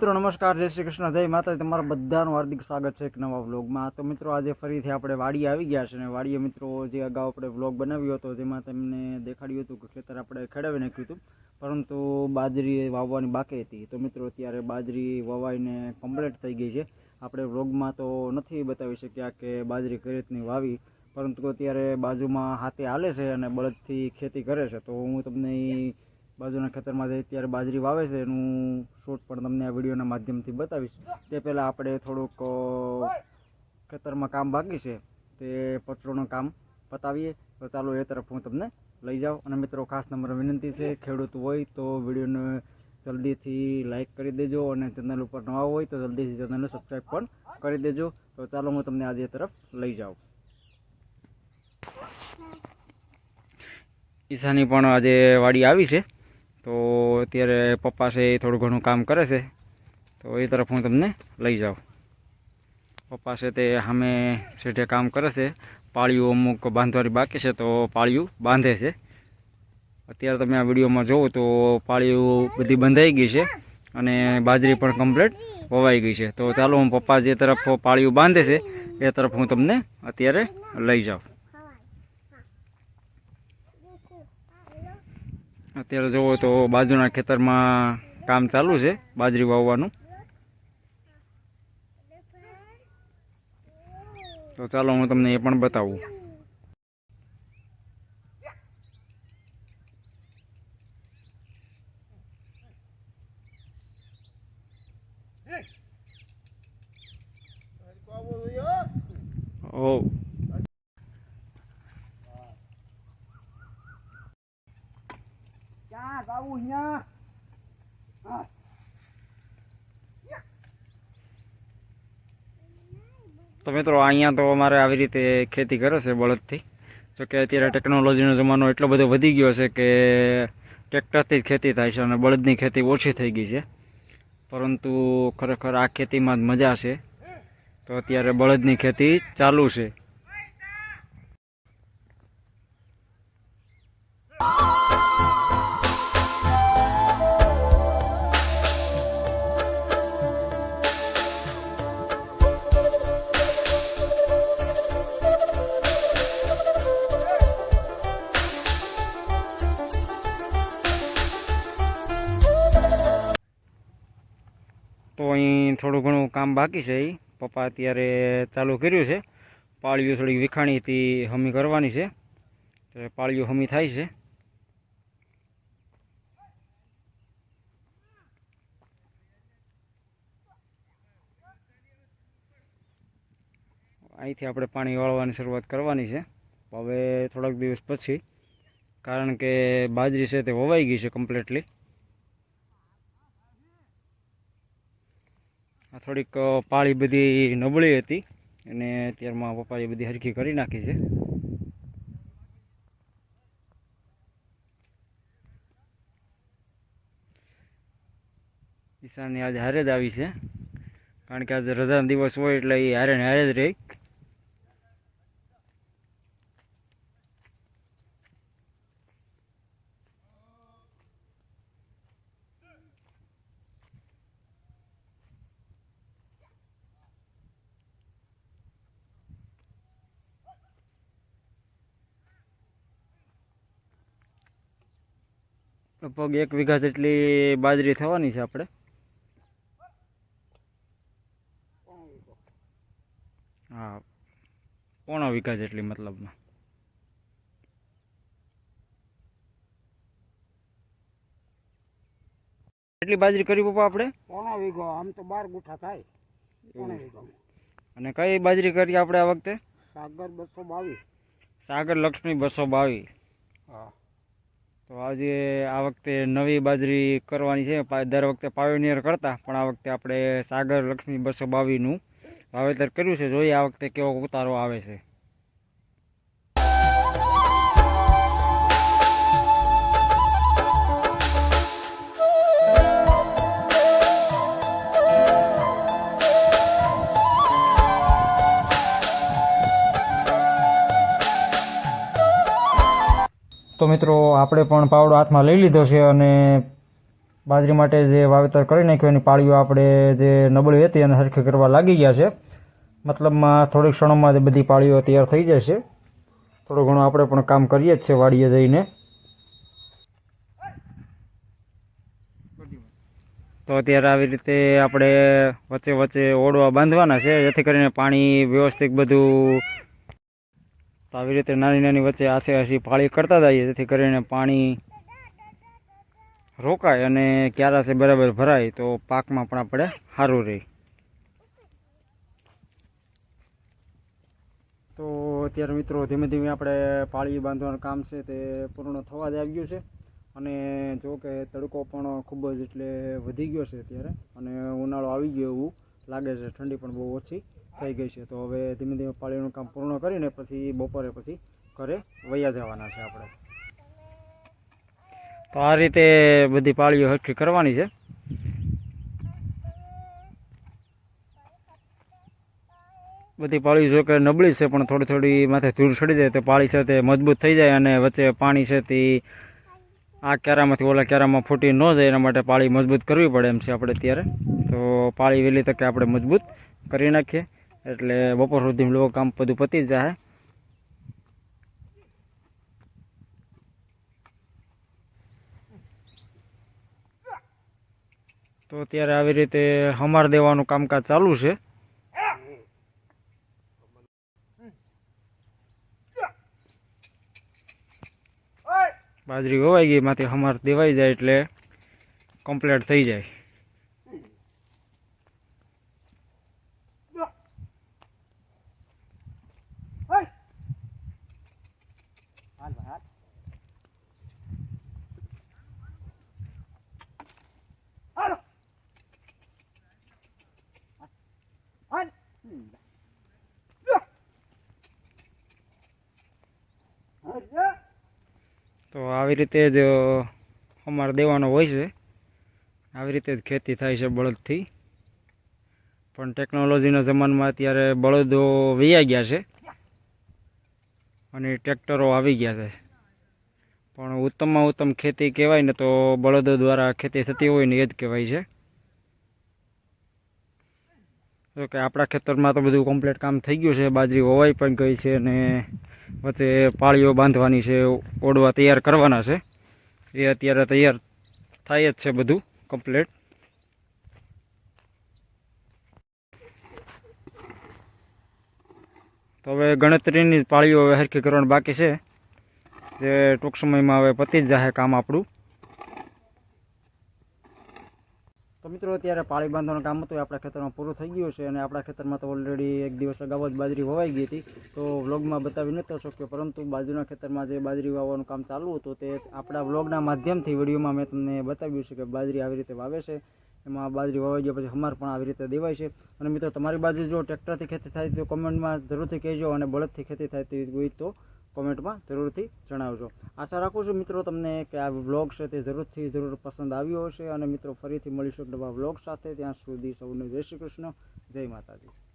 નમસ્કાર, જય શ્રી કૃષ્ણ, જય માતા તમારા બધાનું હાર્દિક સ્વાગત છે એક નવા વ્લોગમાં. તો મિત્રો, આજે ફરીથી આપણે વાડી આવી ગયા છે અને વાડીએ મિત્રો જે અગાઉ આપણે વ્લોગ બનાવ્યો હતો, જેમાં તમને દેખાડ્યું હતું કે ખેતર આપણે ખેડાવી નાખ્યું હતું, પરંતુ બાજરી વાવવાની બાકી હતી. તો મિત્રો, અત્યારે બાજરી વવાઈને કમ્પ્લીટ થઈ ગઈ છે. આપણે વ્લોગમાં તો નથી બતાવી શક્યા કે બાજરી કઈ રીતની વાવી, પરંતુ અત્યારે બાજુમાં હાથે હાલે છે અને બળદથી ખેતી કરે છે. તો હું તમને બાજુના ખેતરમાં જઈ ત્યારે બાજરી વાવે છે, એનું શૂટ પણ તમને આ વિડીયોના માધ્યમથી બતાવીશ. તે પહેલાં આપણે થોડુંક ખેતરમાં કામ બાકી છે, તે પચરોનું કામ પતાવીએ. તો ચાલો એ તરફ હું તમને લઈ જાઉં. અને મિત્રો, ખાસ નંબર વિનંતી છે, ખેડૂત હોય તો વિડીયોને જલ્દીથી લાઈક કરી દેજો અને ચેનલ ઉપર નવા હોય તો જલ્દીથી ચેનલને સબસ્ક્રાઈબ પણ કરી દેજો. તો ચાલો હું તમને આજે તરફ લઈ જાઉં. ઈશાની પણ આજે વાડી આવી છે. તો અત્યારે પપ્પા છે એ થોડું ઘણું કામ કરે છે. તો એ તરફ હું તમને લઈ જાઉં. પપ્પા છે તે સામે શેઠે કામ કરે છે. પાળિયું અમુક બાંધવાની બાકી છે તો પાળિયું બાંધે છે. અત્યારે તમે આ વિડીયોમાં જોવો તો પાળિયું બધી બંધાઈ ગઈ છે અને બાજરી પણ કમ્પ્લીટ વવાઈ ગઈ છે. તો ચાલો હું પપ્પા જે તરફ પાળિયું બાંધે છે એ તરફ હું તમને અત્યારે લઈ જાઉં. અત્યારે જુઓ તો બાજુના ખેતરમાં કામ ચાલુ છે, બાજરી વાવવાનું. તો ચાલો હું તમને એ પણ બતાવું. ક્યાં તો મિત્રો, અહીંયા તો અમારે આવી રીતે ખેતી કરે છે બળદથી. જો કે અત્યારે ટેકનોલોજીનો જમાનો એટલો બધો વધી ગયો છે કે ટ્રેક્ટરથી જ ખેતી થાય છે અને બળદની ખેતી ઓછી થઈ ગઈ છે. પરંતુ ખરેખર આ ખેતીમાં જ મજા છે. તો અત્યારે બળદની ખેતી ચાલુ છે. તો અહીં થોડું ઘણું કામ બાકી છે એ પપ્પા અત્યારે ચાલુ કર્યું છે. પાળીઓ થોડીક હતી, હમી કરવાની છે. તો પાળીઓ હમી થાય છે. અહીંથી આપણે પાણી વાળવાની શરૂઆત કરવાની છે. હવે થોડાક દિવસ પછી, કારણ કે બાજરી છે તે વવાઈ ગઈ છે કમ્પ્લીટલી થોડીક પાળી બધી નબળી હતી. અને અત્યારમાં પપ્પાએ બધી હરખી કરી નાખી છે. ઈશાની આજે હારે જ આવી છે. કારણ કે આજે રજાનો દિવસ હોય એટલે એ હારે ને હારે જ રહી. લગભગ એક વીઘા જેટલી બાજરી થવાની છે આપણે. હા પોણા વીઘા જેટલી મતલબમાં. કેટલી બાજરી કરી પપ્પા આપણે? પોણો વીઘો આમ તો બાર ગુઠા થાય. પોણો વીઘો. અને કઈ બાજરી કરી આપણે આ વખતે? સાગર બસો બાવીસ. સાગર લક્ષ્મી બસો બાવીસ. હા. તો આજે આ વખતે નવી બાજરી કરવાની છે. દર વખતે પાયોનિયર કરતા, પણ આ વખતે આપણે સાગર લક્ષ્મી બસો બાવીસનું વાવેતર કર્યું છે. જોઈએ આ વખતે કેવો ઉતારો આવે છે. તો મિત્રો, આપણે પણ પાવડો હાથમાં લઈ લીધો છે અને બાજરી માટે જે વાવેતર કરી નાખ્યું, એની પાળીઓ આપણે જે નબળી હતી એને સરખી કરવા લાગી ગયા છે. મતલબમાં થોડીક ક્ષણોમાં જે બધી પાળીઓ તૈયાર થઈ જશે થોડું ઘણું આપણે પણ કામ કરીએ જ છે વાડીએ જઈને. તો અત્યારે આવી રીતે આપણે વચ્ચે વચ્ચે ઓળવા બાંધવાના છે, જેથી કરીને પાણી વ્યવસ્થિત બધું તો આવી રીતે નાની નાની વચ્ચે આસે આસી પાળી કરતા જઈએ, જેથી કરીને પાણી રોકાય અને ક્યારા બરાબર ભરાય, તો પાકમાં પણ આપણે સારું રહે. તો અત્યારે મિત્રો ધીમે ધીમે આપણે પાળી બાંધવાનું કામ છે તે પૂર્ણ થવા જ આવ્યું છે. અને જો કે તડકો પણ ખૂબ જ એટલે વધી ગયો છે અત્યારે, અને ઉનાળો આવી ગયો એવું લાગે છે, ઠંડી પણ બહુ ઓછી. થઈ ગઈ છે. તો હવે ધીમે ધીમે પાળીનું કામ પૂર્ણ કરીને પછી બપોરે પછી ઘરે વયા જવાના છે આપણે. તો આ રીતે બધી પાળીઓ હરખી કરવાની છે. બધી પાળી જો કે નબળી છે, પણ થોડી થોડી માથે ધૂળ ચડી જાય તો પાળી છે તે મજબૂત થઈ જાય અને વચ્ચે પાણી છે તે આ ક્યારામાંથી ઓલા ક્યારામાં ફૂટી ન જાય, એના માટે પાળી મજબૂત કરવી પડે એમ છે આપણે અત્યારે. તો પાળી વહેલી તકે આપણે મજબૂત કરી નાખીએ. એટલે બપોર સુધી લોકો કામ બધું પતી જાય. તો અત્યારે આવી રીતે હમાર દેવાનું કામકાજ ચાલુ છે. બાજરી વવાઈ ગઈ માંથી હમાર દેવાઈ જાય એટલે કમ્પ્લીટ થઈ જાય. હાલ ભાઈ હાલ તો આવી રીતે જ અમારે દેવાનો હોય છે. આવી રીતે જ ખેતી થાય છે બળદથી. પણ ટેકનોલોજીના જમાનામાં અત્યારે બળદો વૈયા ગયા છે. અને ટ્રેક્ટરો આવી ગયા છે. પણ ઉત્તમમાં ઉત્તમ ખેતી કહેવાય ને તો બળદો દ્વારા ખેતી થતી હોય ને એ જ કહેવાય છે. જોકે આપણા ખેતરમાં તો બધું કમ્પ્લીટ કામ થઈ ગયું છે, બાજરી વવાઈ પણ ગઈ છે અને વચ્ચે પાળીઓ બાંધવાની છે, ઓડવા તૈયાર કરવાના છે. એ અત્યારે તૈયાર થાય જ છે બધું કમ્પ્લીટ તો હવે ગણતરીની પાળીઓ હવે હરખી કરવાની બાકી છે. જે ટૂંક સમયમાં હવે પતી જ જાહે કામ આપણું. તો મિત્રો, અત્યારે પાળી બાંધવાનું કામ હતું આપણા ખેતરમાં પૂરું થઈ ગયું છે અને આપણા ખેતરમાં તો ઓલરેડી એક દિવસ અગાઉ જ બાજરી વવાઈ ગઈ હતી. તો વ્લોગમાં બતાવી નહોતો શક્યો, પરંતુ બાજુના ખેતરમાં જે બાજરી વાવવાનું કામ ચાલુ હતું, તે આપણા વ્લોગના માધ્યમથી, વિડીયોમાં મેં તમને બતાવ્યું છે કે બાજરી આવી રીતે વાવે છે. એમાં બાજરી વાવાઈ ગયા, પછી હમાર પણ આવી રીતે દેવાય છે. અને મિત્રો, તમારી બાજુ જો ટ્રેક્ટરથી ખેતી થાય તો કોમેન્ટમાં જરૂરથી કહેજો અને બળદથી ખેતી થાય તો તો કોમેન્ટમાં જરૂરથી જણાવજો. આશા રાખું છું મિત્રો તમને કે આ વ્લોગ છે તે જરૂરથી જરૂર પસંદ આવ્યો હશે. અને મિત્રો, ફરીથી મળીશું નવા વ્લોગ સાથે. ત્યાં સુધી સૌને જય શ્રી કૃષ્ણ. જય માતાજી.